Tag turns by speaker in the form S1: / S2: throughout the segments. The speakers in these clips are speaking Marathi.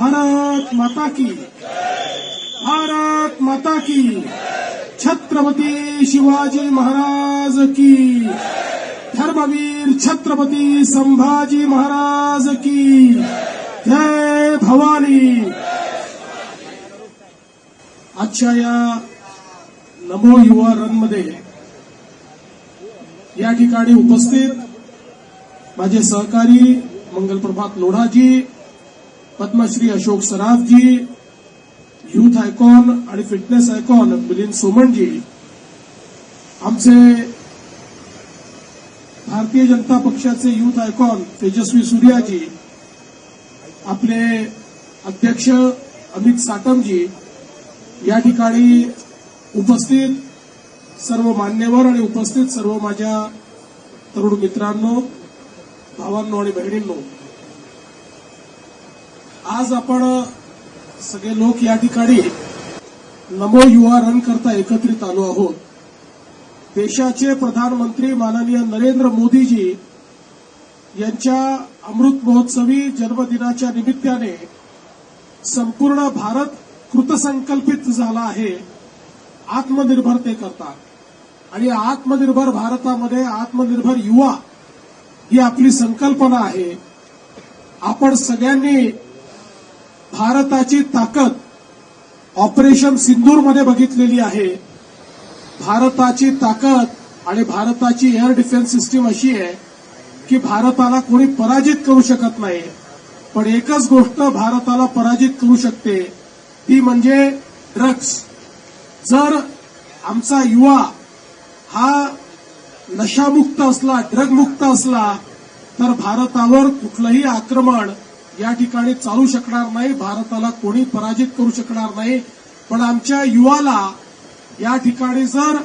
S1: भारत माता की। भारत माता की। छत्रपती शिवाजी महाराज की। धर्मवीर छत्रपती संभाजी महाराज की। जय भवानी। आजच्या या नमो युवा रनमध्ये या ठिकाणी उपस्थित माझे सहकारी मंगलप्रभात लोढाजी पद्मश्री अशोक सराफजी युथ आयकॉन आणि फिटनेस आयकॉन मिलिंद सोमणजी. आमचे भारतीय जनता पक्षाचे युथ आयकॉन तेजस्वी सूर्याजी आपले अध्यक्ष अमित साटमजी या ठिकाणी उपस्थित सर्व मान्यवर आणि उपस्थित सर्व माझ्या तरुण मित्रांनो भावांनो आणि बहिणींनो आज आपण सगळे लोक या ठिकाणी नमो युवा रन करता एकत्रित आलो आहोत. देशाचे प्रधानमंत्री माननीय नरेंद्र मोदीजी यांच्या अमृत महोत्सवी जन्मदिनाच्या निमित्ताने संपूर्ण भारत कृतसंकल्पित झाला आहे. आत्मनिर्भरतेकरता आणि आत्मनिर्भर भारतामध्ये आत्मनिर्भर युवा ही आपली संकल्पना आहे. आपण सगळ्यांनी भारताची ताकद ऑपरेशन सिंदूरमध्ये बघितलेली आहे. भारताची ताकद आणि भारताची एअर डिफेन्स सिस्टीम अशी आहे की भारताला कोणी पराजित करू शकत नाही. पण एकच गोष्ट भारताला पराजित करू शकते. ती म्हणजे ड्रग्स जर आमचा युवा हा नशामुक्त असला ड्रगमुक्त असला तर भारतावर कुठलंही आक्रमण या ठिकाणी चालू शकणार नाही भारताला कोणी पराजित करू शकणार नाही. पण आमच्या युवाला या ठिकाणी जर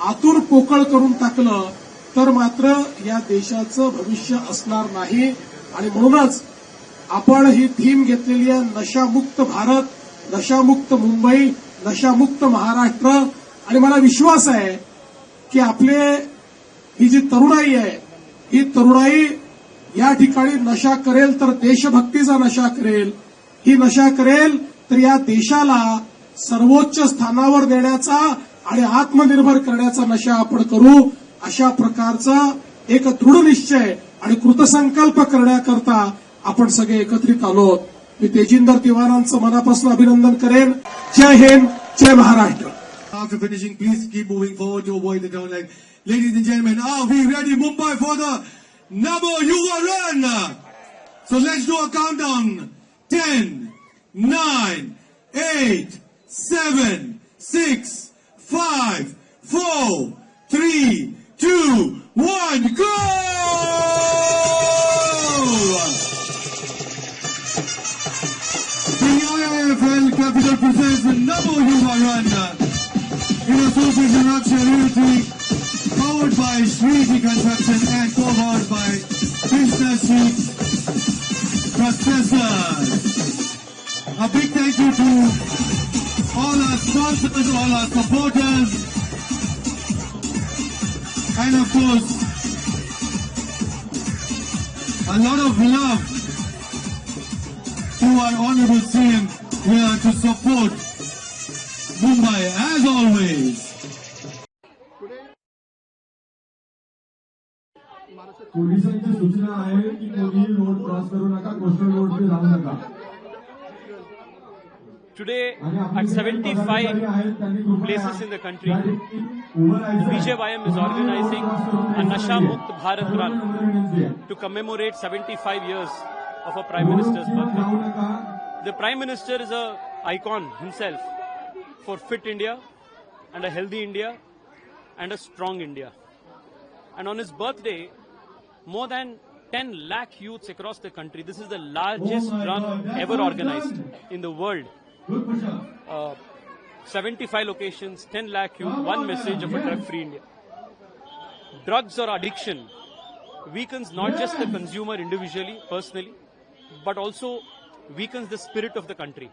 S1: आतुर पोकळ करून टाकलं तर मात्र या देशाचं भविष्य असणार नाही. आणि म्हणूनच आपण ही थीम घेतलेली आहे नशामुक्त भारत नशामुक्त मुंबई नशामुक्त महाराष्ट्र. आणि मला विश्वास आहे की आपले ही जी तरुणाई आहे ही तरुणाई या ठिकाणी नशा करेल तर देशभक्तीचा नशा करेल. ही नशा करेल तर या देशाला सर्वोच्च स्थानावर देण्याचा आणि आत्मनिर्भर करण्याचा नशा आपण करू. अशा प्रकारचा एक दृढ निश्चय आणि कृतसंकल्प करण्याकरता आपण सगळे एकत्रित आलो. आहोत. मी तेजिंदर तिवारांचं मनापासून अभिनंदन करेन. जय हिंद जय Maharashtra.
S2: After finishing, please keep moving forward to avoid the down leg. Ladies and gentlemen, are we ready, Mumbai, for the Namo Yuva Run? So let's do a countdown. 10, 9, 8, 7, 6, 5, 4, 3, 2, 1, go! The IIFL Capital presents the Namo Yuva Run in association with Charity, powered by Shriti Construction and co-powered by Business Street Processors. A big thank you to all our sponsors, all our supporters, and of course, a lot of love to our honorable CM here to support Mumbai as always.
S3: पोलिसांची सूचना आहे की कोणीही रोड क्रॉस करू नका कोस्टल रोडचे जाऊ नका
S4: Today, at
S3: जी काही पदाधिकारी
S4: 75
S3: आहेत, त्यांनी कृपया
S4: places in the country. BJYM is organizing a Nasha Mukt Bharat Run to commemorate 75 years of a Prime Minister's birthday. The Prime Minister is a icon himself for fit India and a healthy India and a strong India. And on his birthday, more than 10 lakh youths across the country, this is the largest run ever organized in the world. Uh, 75 locations, 10 lakh youth, one message of a drug-free India. Drugs or addiction weakens not just the consumer individually, personally, but also weakens the spirit of the country.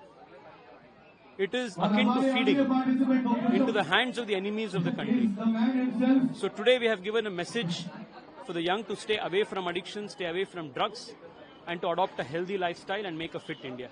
S4: It is akin to feeding into the hands of the enemies of the country. So today we have given a message for the young to stay away from addiction, stay away from drugs, and to adopt a healthy lifestyle and make a fit India.